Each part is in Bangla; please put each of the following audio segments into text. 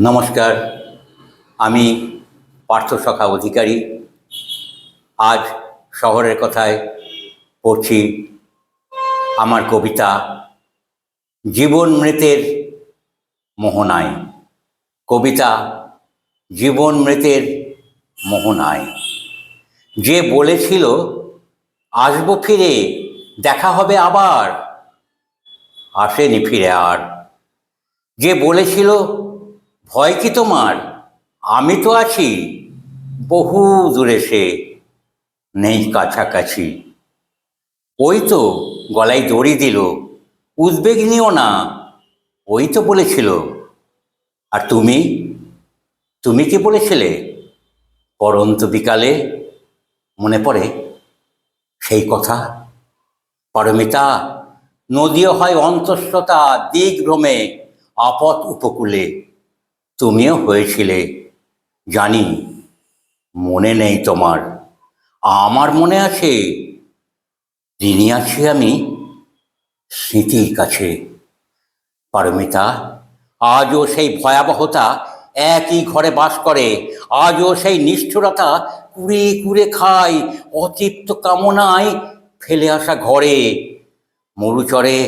নমস্কার। আমি পার্থসখা অধিকারী। আজ শহরের কথায় পড়ছি আমার কবিতা জীবন মৃতের মোহনায়। কবিতা জীবন মৃতের মোহনায়। যে বলেছিল, আসব ফিরে, দেখা হবে আবার। আসেনি ফিরে আর। যে বলেছিল ভয় কি তোমার? আমি তো আছি। বহু দূরে সে নেই কাছাকাছি। ওই তো গলায় দড়ি দিল, উদ্বেগ নিও না। ওই তো বলেছিল। আর তুমি? তুমি কি বলেছিলে? পরন্ত বিকালে মনে পড়ে সেই কথা। পারমিতা নদীও হয় অন্তঃস্থতা দিক আপদ উপকূলে। তুমিও হয়েছিলে জানি, মনে নেই তোমার। আমার মনে আছে ঋণী আছি আমি, স্মৃতির কাছে। পারমিতা, আজও সেই ভয়াবহতা একই ঘরে বাস করে, আজও সেই নিষ্ঠুরতা কুড়ে কুড়ে খায়, অতৃপ্ত কামনায় ফেলে আসা ঘরে। মরুচরে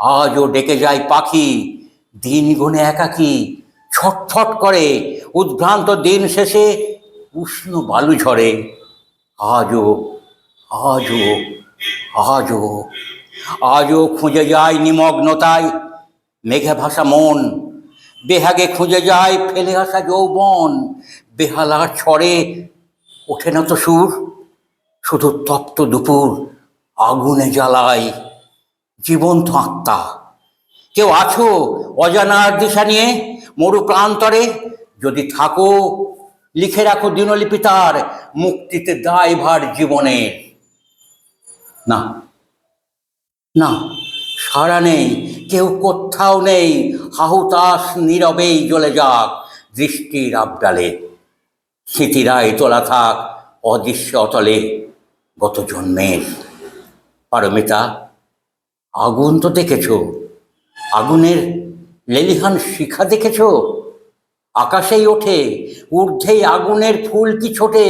আজও ডেকে যায় পাখি দিন গুনে একাকী ছটফট করে। উদ্ভ্রান্ত দিন শেষে উষ্ণ বালু ঝরে। আজও আজও আজও আজও খুঁজে যায় নিমগ্নতায় মেঘে ভাসা মন। বেহাগে খুঁজে যায় ফেলে আসা যৌবন। বেহালার ছড়ে ওঠে না তো সুর। শুধু তপ্ত দুপুর আগুনে জ্বালায় জীবন্ত আত্মা। কেউ আছো অজানার দিশা নিয়ে? মরু প্রান্তরে যদি থাকো, লিখে রাখো দিনলিপি তার মুক্তিতে দায়ভার জীবনে। না না সারা নেই, কেউ কোথাও নেই হাহুতাস নীরবেই জ্বলে যাক দৃষ্টির আবডালে। স্মৃতিরায় তোলা থাক অদৃশ্য অতলে গত জন্মের। পারমিতা, আগুন তো দেখেছ, আগুনের লেলিহান শিখা দেখেছ? আকাশেই ওঠে, ঊর্ধ্বেই আগুনের ফুল কি ছোটে?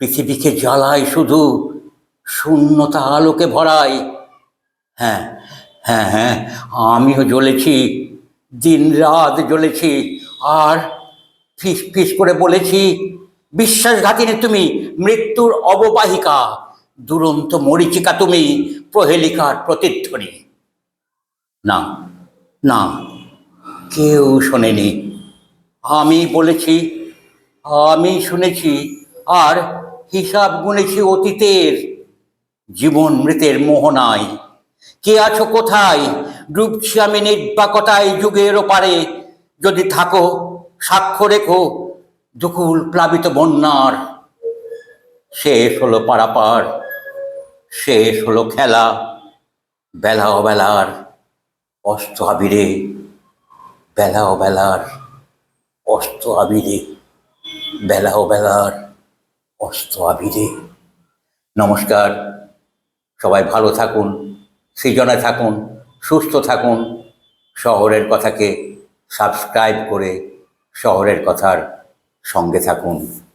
পৃথিবীকে জ্বালায় শুধু শূন্যতা আলোকে ভরায়। হ্যাঁ হ্যাঁ হ্যাঁ আমিও জ্বলেছি দিন রাত জ্বলেছি, আর ফিস ফিস করে বলেছি, বিশ্বাসঘাতিনী তুমি, মৃত্যুর অববাহিকা, দুরন্ত মরিচিকা তুমি, প্রহেলিকার প্রতিধ্বনি। না না, কেউ শোনেনি। আমি বলেছি, আমি শুনেছি, আর হিসাব গুনেছি অতীতের। জীবন মৃতের মোহনায় কে আছো কোথায়? ডুবছি আমি নির্বাকতায় যুগের ওপারে। যদি থাকো, সাক্ষ্য রেখো, দুকুল প্লাবিত বন্যার। শেষ হলো পারাপার, শেষ হলো খেলা বেলা অবেলার অস্ত আবিরে বেলা অবেলার অস্ত আবিরে বেলা অবেলার অস্ত আবিরে। নমস্কার, সবাই ভালো থাকুন, সৃজনে থাকুন, সুস্থ থাকুন, শহরের কথাকে সাবস্ক্রাইব করে শহরের কথার সঙ্গে থাকুন।